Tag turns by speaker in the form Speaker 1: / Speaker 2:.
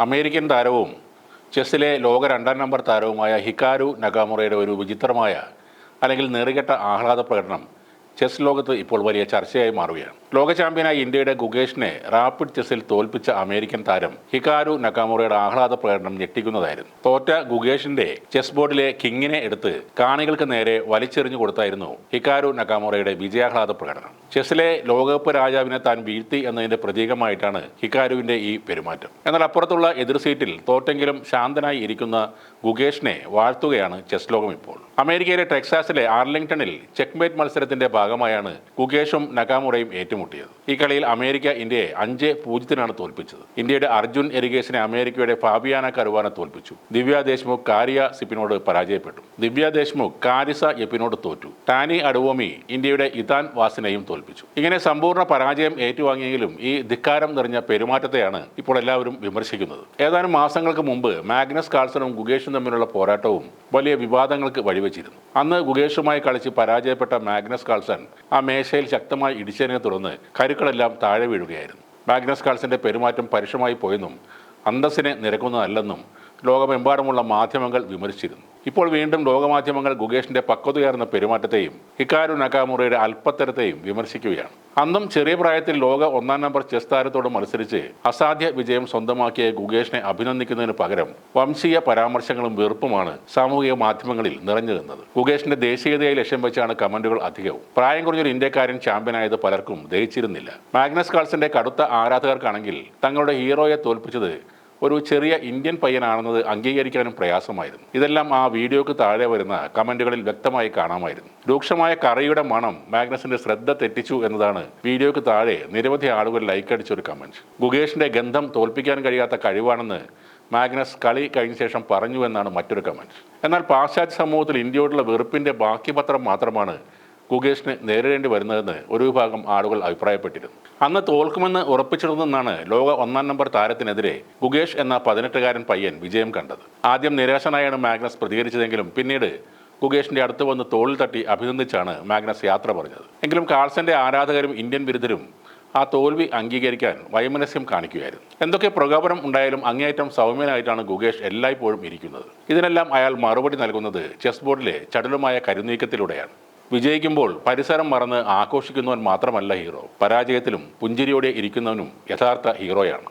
Speaker 1: American താരവും ചെസ്സിലെ ലോക രണ്ടാം നമ്പർ താരവുമായ ഹിക്കാരു നഗാമുറയുടെ ഒരു വിചിത്രമായ അല്ലെങ്കിൽ നേറുകെട്ട ആഹ്ലാദ പ്രകടനം ചെസ് ലോകത്ത് ഇപ്പോൾ വലിയ ചർച്ചയായി മാറുകയാണ്. ലോക ചാമ്പ്യനായ ഇന്ത്യയുടെ ഗുകേഷിനെ റാപ്പിഡ് ചെസ്സിൽ തോൽപ്പിച്ച അമേരിക്കൻ താരം ഹിക്കാരു നക്കാമുറയുടെ ആഹ്ലാദ പ്രകടനം ഞെട്ടിക്കുന്നതായിരുന്നു. തോറ്റ ഗുഗേഷിന്റെ ചെസ് ബോർഡിലെ കിങ്ങിനെ എടുത്ത് കാണികൾക്ക് നേരെ വലിച്ചെറിഞ്ഞു കൊടുത്തായിരുന്നു ഹിക്കാരു നക്കാമുറയുടെ വിജയാഹ്ലാദ പ്രകടനം. ചെസ്സിലെ ലോകകപ്പ് രാജാവിനെ താൻ വീഴ്ത്തി എന്നതിന്റെ പ്രതീകമായിട്ടാണ് ഹിക്കാരുവിന്റെ ഈ പെരുമാറ്റം. എന്നാൽ അപ്പുറത്തുള്ള എതിർ സീറ്റിൽ തോറ്റെങ്കിലും ശാന്തനായി ഇരിക്കുന്ന ഗുകേഷിനെ വാഴ്ത്തുകയാണ് ചെസ് ലോകം ഇപ്പോൾ. അമേരിക്കയിലെ ടെക്സാസിലെ ആർലിംഗ്ടണിൽ ചെക്ക്മേറ്റ് മത്സരത്തിന്റെ ഭാഗമായാണ് കുകേഷും നഗാമുറയും ഏറ്റുമുട്ടിയത്. ഈ കളിയിൽ അമേരിക്ക ഇന്ത്യയെ അഞ്ച് പൂജ്യത്തിനാണ് തോൽപ്പിച്ചത്. ഇന്ത്യയുടെ അർജുൻ എരിഗേസിനെ അമേരിക്കയുടെ ഫാബിയാന കരുവാന തോൽപ്പിച്ചു. ദിവ്യ ദേശ്മുഖ് കാരിയ സിപ്പിനോട് പരാജയപ്പെട്ടു. ദിവ്യ ദേശ്മുഖ് കാരിസ എപ്പിനോട് തോറ്റു. ടാനി അഡുവോമി ഇന്ത്യയുടെ ഇതാൻ വാസിനെയും തോൽപ്പിച്ചു. ഇങ്ങനെ സമ്പൂർണ പരാജയം ഏറ്റുവാങ്ങിയെങ്കിലും ഈ ധിക്കാരം നിറഞ്ഞ പെരുമാറ്റത്തെയാണ് ഇപ്പോൾ എല്ലാവരും വിമർശിക്കുന്നത്. ഏതാനും മാസങ്ങൾക്ക് മുമ്പ് മാഗ്നസ് കാൾസണും കുകേഷും തമ്മിലുള്ള പോരാട്ടവും വലിയ വിവാദങ്ങൾക്ക് വഴിവെച്ചിരുന്നു അന്ന് ഗുകേഷുമായി കളിച്ച് പരാജയപ്പെട്ട മാഗ്നസ് കാൾസൺ ആ മേശയിൽ ശക്തമായി ഇടിച്ചതിനെ തുടർന്ന് കരുക്കളെല്ലാം താഴെ വീഴുകയായിരുന്നു. മാഗ്നസ് കാൾസന്റെ പെരുമാറ്റം പരുഷമായി പോയെന്നും അന്തസ്സിനെ നിരക്കുന്നതല്ലെന്നും ലോകമെമ്പാടുമുള്ള മാധ്യമങ്ങൾ വിമർശിച്ചിരുന്നു ഇപ്പോൾ വീണ്ടും ലോകമാധ്യമങ്ങൾ ഗുഗേഷിന്റെ പക്വതയാർന്ന പെരുമാറ്റത്തെയും ഹിക്കാരു നക്കാമുറയുടെ അല്പത്തരത്തെയും വിമർശിക്കുകയാണ്. അന്നും ചെറിയ പ്രായത്തിൽ ലോക ഒന്നാം നമ്പർ ചെസ് താരത്തോട് മത്സരിച്ച് അസാധ്യ വിജയം സ്വന്തമാക്കിയ ഗുഗേഷിനെ അഭിനന്ദിക്കുന്നതിന് പകരം വംശീയ പരാമർശങ്ങളും വെറുപ്പുമാണ് സാമൂഹിക മാധ്യമങ്ങളിൽ നിറഞ്ഞു നിന്നത് ഗുകേഷിന്റെ ദേശീയതയെ ലക്ഷ്യം വെച്ചാണ് കമന്റുകൾ അധികവും. പ്രായം കുറഞ്ഞൊരു ഇന്ത്യക്കാരൻ ചാമ്പ്യനായത് പലർക്കും ദഹിച്ചിരുന്നില്ല. മാഗ്നസ് കാൾസിന്റെ കടുത്ത ആരാധകർക്കാണെങ്കിൽ തങ്ങളുടെ ഹീറോയെ തോൽപ്പിച്ചത് ഒരു ചെറിയ ഇന്ത്യൻ പയ്യനാണെന്നത് അംഗീകരിക്കാനും പ്രയാസമായിരുന്നു. ഇതെല്ലാം ആ വീഡിയോക്ക് താഴെ വരുന്ന കമന്റുകളിൽ വ്യക്തമായി കാണാമായിരുന്നു. രൂക്ഷമായ കറിയുടെ മണം മാഗ്നസിന്റെ ശ്രദ്ധ തെറ്റിച്ചു എന്നതാണ് വീഡിയോക്ക് താഴെ നിരവധി ആളുകൾ ലൈക്ക് അടിച്ച ഒരു കമന്റ് ഗുഗേഷിന്റെ ഗന്ധം തോൽപ്പിക്കാൻ കഴിയാത്ത കഴിവാണെന്ന് മാഗ്നസ് കളി കഴിഞ്ഞ ശേഷം പറഞ്ഞു എന്നാണ് മറ്റൊരു കമന്റ് എന്നാൽ പാശ്ചാത്യ സമൂഹത്തിൽ ഇന്ത്യയോടുള്ള വെറുപ്പിന്റെ ബാക്കി പത്രം മാത്രമാണ് ഗുകേഷിന് നേരിടേണ്ടി വരുന്നതെന്ന് ഒരു വിഭാഗം ആളുകൾ അഭിപ്രായപ്പെട്ടിരുന്നു. അന്ന് തോൽക്കുമെന്ന് ഉറപ്പിച്ചിരുന്നെന്നാണ് ലോക ഒന്നാം നമ്പർ താരത്തിനെതിരെ ഗുഗേഷ് എന്ന പതിനെട്ടുകാരൻ പയ്യൻ വിജയം കണ്ടത്. ആദ്യം നിരാശനായാണ് മാഗ്നസ് പ്രതികരിച്ചതെങ്കിലും പിന്നീട് ഗുഗേഷിന്റെ അടുത്ത് വന്ന് തോളിൽ തട്ടി അഭിനന്ദിച്ചാണ് മാഗ്നസ് യാത്ര പറഞ്ഞത്. എങ്കിലും കാൾസന്റെ ആരാധകരും ഇന്ത്യൻ വിരുദ്ധരും ആ തോൽവി അംഗീകരിക്കാൻ വൈമനസ്യം കാണിക്കുകയായിരുന്നു. എന്തൊക്കെ പ്രകോപനം ഉണ്ടായാലും അങ്ങേയറ്റം സൗമ്യനായിട്ടാണ് ഗുകേഷ് എല്ലായ്പ്പോഴും ഇരിക്കുന്നത്. ഇതിനെല്ലാം അയാൾ മറുപടി നൽകുന്നത് ചെസ് ബോർഡിലെ ചടുലമായ കരുനീക്കത്തിലൂടെയാണ്. വിജയിക്കുമ്പോൾ പരിസരം മറന്ന് ആഘോഷിക്കുന്നവൻ മാത്രമല്ല ഹീറോ. പരാജയത്തിലും പുഞ്ചിരിയോടെ ഇരിക്കുന്നവനും യഥാർത്ഥ ഹീറോയാണ്.